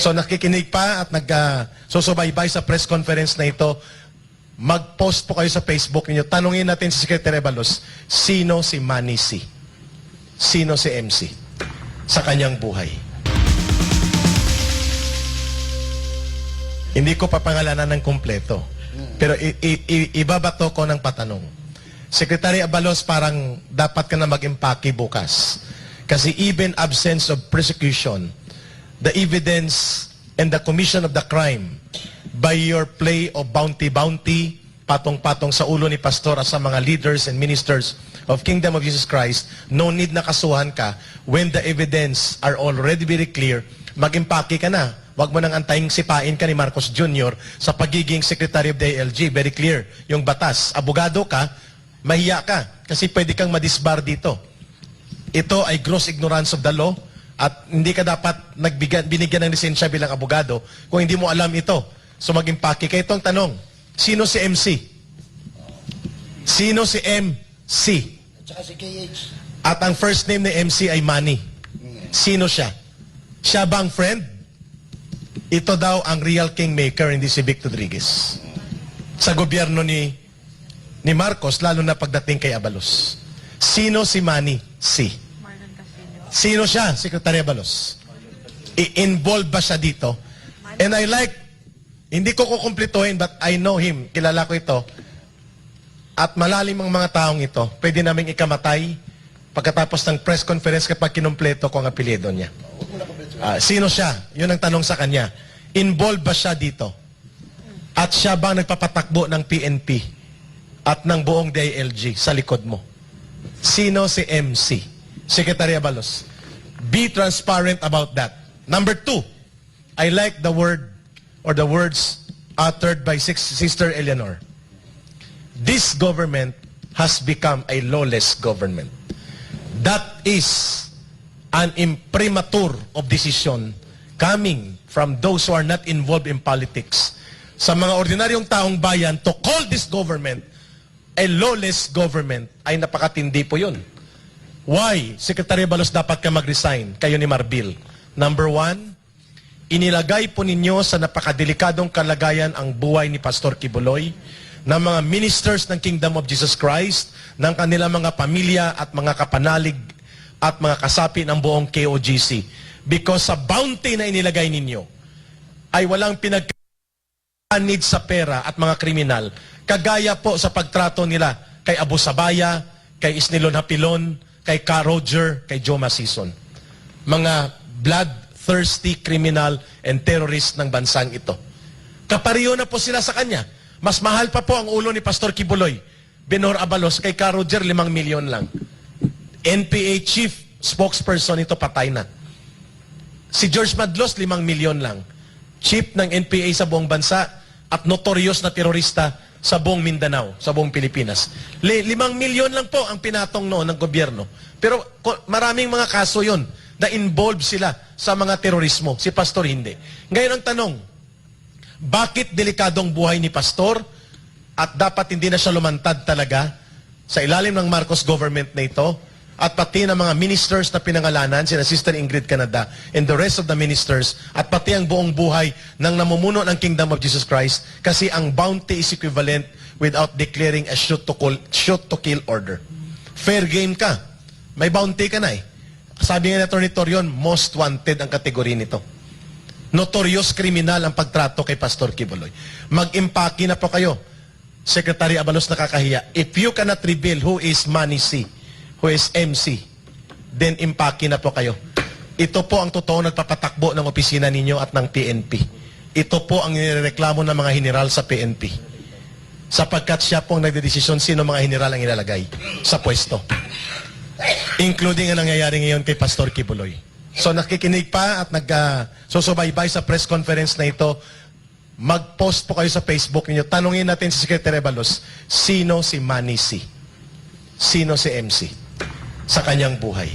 So nakikinig pa at nag-susubaybay sa press conference na ito, mag-post po kayo sa Facebook niyo. Tanungin natin si Secretary Balos, sino si Manny C? Sino si MC? Sa kanyang buhay. Hindi ko papangalanan ng kompleto. Pero ibabato ko ng patanong. Secretary Abalos, parang dapat ka na mag-impake bukas. Kasi even absence of persecution, the evidence and the commission of the crime by your play of bounty-bounty, patong-patong sa ulo ni Pastor at sa mga leaders and ministers of Kingdom of Jesus Christ, no need na kasuhan ka when the evidence are already very clear, mag-impake ka na. Huwag mo nang antayin sipain ka ni Marcos Jr. sa pagiging Secretary of the ALG. Very clear. Yung batas. Abogado ka, mahiya ka. Kasi pwede kang madisbar dito. Ito ay gross ignorance of the law at hindi ka dapat nagbigyan, binigyan ng lisensya bilang abogado kung hindi mo alam ito. So mag-impake ka. Itong tanong, sino si MC? Sino si MC? At saka si KH. At ang first name ni MC ay Manny. Sino siya? Siya ba ang friend? Ito daw ang real kingmaker, hindi si Vic Rodriguez. Sa gobyerno ni ni Marcos, lalo na pagdating kay Abalos. Sino si Manny? Si. Sino siya, Secretary Abalos? I-involve ba siya dito? And I like, hindi ko kukumplituhin, but I know him. Kilala ko ito. At malalim ang mga taong ito. Pwede naming ikamatay pagkatapos ng press conference kapag kinumpleto ko ang apelyido niya. Ah, sino siya? Yun ang tanong sa kanya. Involved ba siya dito? At siya ba nagpapatakbo ng PNP at ng buong DILG sa likod mo? Sino si MC? Secretary Abalos. Be transparent about that. Number two, I like the word or the words uttered by Sis- Sister Eleanor. This government has become a lawless government. That is an imprimatur of decision coming from those who are not involved in politics. Sa mga ordinaryong taong bayan, to call this government a lawless government ay napakatindi po yun. Why? Secretary Balos dapat ka mag-resign, kayo ni Marbil. Number one, inilagay po ninyo sa napakadelikadong kalagayan ang buhay ni Pastor Kibuloy, ng mga ministers ng Kingdom of Jesus Christ, ng kanilang mga pamilya at mga kapanalig at mga kasapi ng buong KOGC. Because sa bounty na inilagay ninyo, ay walang pinag need sa pera at mga kriminal, kagaya po sa pagtrato nila kay Abu Sabaya, kay Isnilon Hapilon, kay Ka Roger, kay Joe Masison. Mga bloodthirsty criminal and terrorist ng bansang ito. Kapariyo na po sila sa kanya. Mas mahal pa po ang ulo ni Pastor Kibuloy. Benor Abalos kay Ka Roger, limang milyon lang. NPA chief spokesperson ito patay na. Si George Madlos, limang milyon lang. Chief ng NPA sa buong bansa at notorious na terorista sa buong Mindanao, sa buong Pilipinas. Li- limang milyon lang po ang pinatong noon ng gobyerno. Pero maraming mga kaso yon na involved sila sa mga terorismo. Si Pastor hindi. Ngayon ang tanong, bakit delikadong buhay ni Pastor at dapat hindi na siya lumantad talaga sa ilalim ng Marcos government na ito at pati ng mga ministers na pinangalanan, sina Sister Ingrid Canada and the rest of the ministers at pati ang buong buhay ng namumuno ng Kingdom of Jesus Christ kasi ang bounty is equivalent without declaring a shoot to, call, shoot to kill order. Fair game ka. May bounty ka na eh. Sabi nga ni. Torion, most wanted ang kategory nito. Notorious criminal ang pagtrato kay Pastor Kibuloy. Mag-impake na po kayo. Secretary Abalos nakakahiya. If you cannot reveal who is Manny C, who is MC, then impake na po kayo. Ito po ang totoo nagpapatakbo ng opisina ninyo at ng PNP. Ito po ang nireklamo ng mga general sa PNP. Sapagkat siya po ang nagdedesisyon sino mga general ang ilalagay sa pwesto. Including ang nangyayari ngayon kay Pastor Kibuloy. So nakikinig pa at nag-susubaybay sa press conference na ito, mag-post po kayo sa Facebook niyo. Tanungin natin si Secretary Balos, sino si Manny C? Sino si MC? Sa kanyang buhay.